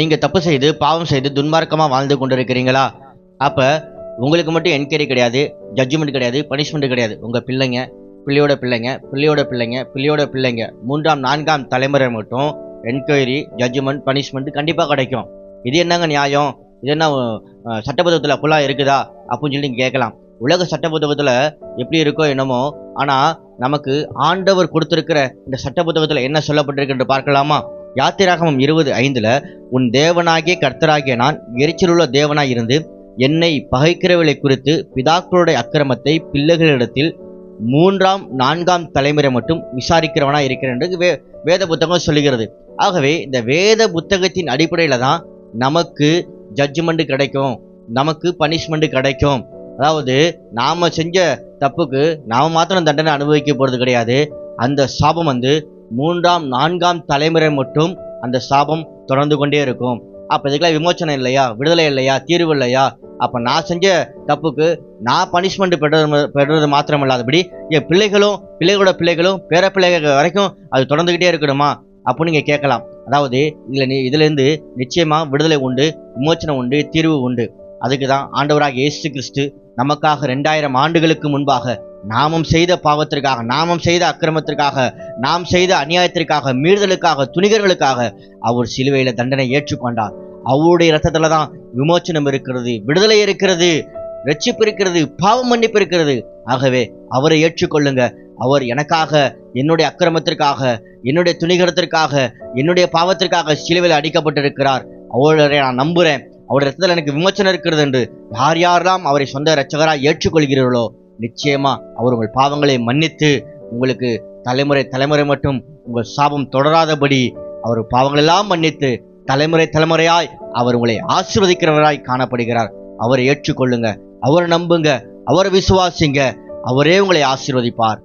நீங்க தப்பு செய்து பாவம் செய்து துன்மார்க்கமா வாழ்ந்து கொண்டிருக்கிறீங்களா? அப்ப உங்களுக்கு மட்டும் என்கொயரி கிடையாது ஜட்ஜ்மெண்ட் கிடையாது பனிஷ்மெண்ட் கிடையாது. உங்க பிள்ளைங்க பிள்ளையோட பிள்ளைங்க பிள்ளையோட பிள்ளைங்க பிள்ளையோட பிள்ளைங்க. மூன்றாம் நான்காம் தலைமுறை மட்டும் என்கொயரி ஜட்ஜ்மெண்ட் பனிஷ்மெண்ட் கண்டிப்பாக கிடைக்கும். இது என்னங்க நியாயம்? இது என்ன சட்டபுத்தகத்தில் ஃபுல்லாக இருக்குதா? அப்படின்னு சொல்லி கேட்கலாம். உலக சட்டபுத்தகத்தில் எப்படி இருக்கோ என்னமோ ஆனால் நமக்கு ஆண்டவர் கொடுத்துருக்கிற இந்த சட்டபுத்தகத்தில் என்ன சொல்லப்பட்டிருக்குன்னு பார்க்கலாமா? யாத்திராகமம் இருபது ஐந்துல உன் தேவனாகிய கர்த்தராகிய நான் எரிச்சலுள்ள தேவனாய் இருந்து என்னை பகைக்கிறவர்களை குறித்து பிதாக்களுடைய அக்கிரமத்தை பிள்ளைகளிடத்தில் மூன்றாம் நான்காம் தலைமுறை மட்டும் விசாரிக்கிறவனாக இருக்கிறேன் என்று வே வேத புத்தகம் சொல்லுகிறது. ஆகவே இந்த வேத புத்தகத்தின் அடிப்படையில் தான் நமக்கு ஜட்ஜ்மெண்ட்டு கிடைக்கும் நமக்கு பனிஷ்மெண்ட்டு கிடைக்கும். அதாவது நாம் செஞ்ச தப்புக்கு நாம் மாத்திரம் தண்டனை அனுபவிக்க போகிறது கிடையாது. அந்த சாபம் வந்து மூன்றாம் நான்காம் தலைமுறை மட்டும் அந்த சாபம் தொடர்ந்து கொண்டே இருக்கும். அப்போ இதுக்கெல்லாம் விமோச்சனம் இல்லையா? விடுதலை இல்லையா? தீர்வு இல்லையா? அப்போ நான் செஞ்ச தப்புக்கு நான் பனிஷ்மெண்ட் பெற்றது பெறுறது மாத்திரம் இல்லாதபடி என் பிள்ளைகளும் பிள்ளைகளோட பிள்ளைகளும் பேர பிள்ளைகள் வரைக்கும் அது தொடர்ந்துக்கிட்டே இருக்கணுமா? அப்படின்னு நீங்கள் கேட்கலாம். அதாவது இதில் நீ இதுலேருந்து நிச்சயமாக விடுதலை உண்டு விமோச்சனம் உண்டு தீர்வு உண்டு. அதுக்கு தான் ஆண்டவராக இயேசு கிறிஸ்து நமக்காக ரெண்டாயிரம் ஆண்டுகளுக்கு முன்பாக நாமும் செய்த பாவத்திற்காக நாமும் செய்த அக்கிரமத்திற்காக நாம் செய்த அநியாயத்திற்காக மீறுதலுக்காக துணிகர்களுக்காக அவர் சிலுவையில தண்டனை ஏற்றுக்கொண்டார். அவருடைய ரத்தத்துல தான் விமோச்சனம் இருக்கிறது விடுதலை இருக்கிறது ரட்சிப்பு இருக்கிறது பாவம் மன்னிப்பு இருக்கிறது. ஆகவே அவரை ஏற்றுக்கொள்ளுங்க. அவர் எனக்காக என்னுடைய அக்கிரமத்திற்காக என்னுடைய துணிகரத்திற்காக என்னுடைய பாவத்திற்காக சிலுவையில் அடிக்கப்பட்டிருக்கிறார். அவரை நான் நம்புறேன். அவருடைய ரத்தத்தில் எனக்கு விமோச்சனம் இருக்கிறது என்று யார் யாரெல்லாம் அவரை சொந்த இரட்சகராய் ஏற்றுக்கொள்கிறீர்களோ நிச்சயமா அவர் உங்கள் பாவங்களை மன்னித்து உங்களுக்கு தலைமுறை தலைமுறை மட்டும் உங்கள் சாபம் தொடராதபடி அவர் பாவங்களெல்லாம் மன்னித்து தலைமுறை தலைமுறையாய் அவர் உங்களை ஆசிர்வதிக்கிறவராய் காணப்படுகிறார். அவரை ஏற்றுக்கொள்ளுங்க. அவரை நம்புங்க. அவரை விசுவாசிங்க. அவரே உங்களை ஆசீர்வதிப்பார்.